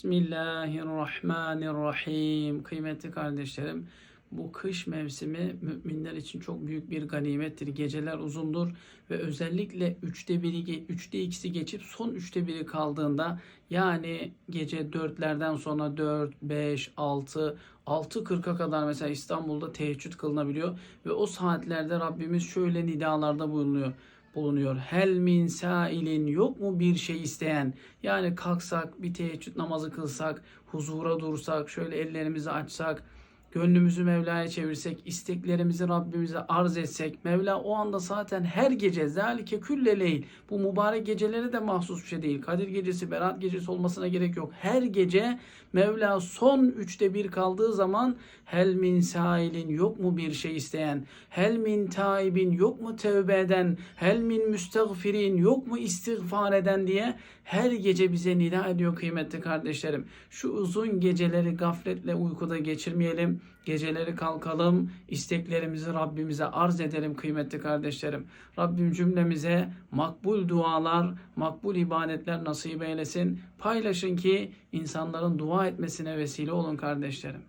Bismillahirrahmanirrahim. Kıymetli kardeşlerim, bu kış mevsimi müminler için çok büyük bir ganimettir. Geceler uzundur ve özellikle üçte biri, üçte ikisi geçip son üçte biri kaldığında yani gece dörtlerden sonra dört, beş, altı, altı kırka kadar mesela İstanbul'da teheccüd kılınabiliyor ve o saatlerde Rabbimiz şöyle nidalarda bulunuyor bulunuyor. Hel min sailin yok mu bir şey isteyen? Yani kalksak bir teheccüd namazı kılsak, huzura dursak, şöyle ellerimizi açsak, gönlümüzü Mevla'ya çevirsek, isteklerimizi Rabbimize arz etsek, Mevla o anda zaten her gece zalike külle leyl, bu mübarek geceleri de mahsus bir şey değil. Kadir gecesi, Berat gecesi olmasına gerek yok. Her gece Mevla son üçte bir kaldığı zaman hel min sailin yok mu bir şey isteyen, hel min taibin yok mu tevbe eden, hel min müstagfirin yok mu istiğfar eden diye her gece bize nida ediyor kıymetli kardeşlerim. Şu uzun geceleri gafletle uykuda geçirmeyelim. Geceleri kalkalım, isteklerimizi Rabbimize arz edelim kıymetli kardeşlerim. Rabbim cümlemize makbul dualar, makbul ibadetler nasip eylesin. Paylaşın ki insanların dua etmesine vesile olun kardeşlerim.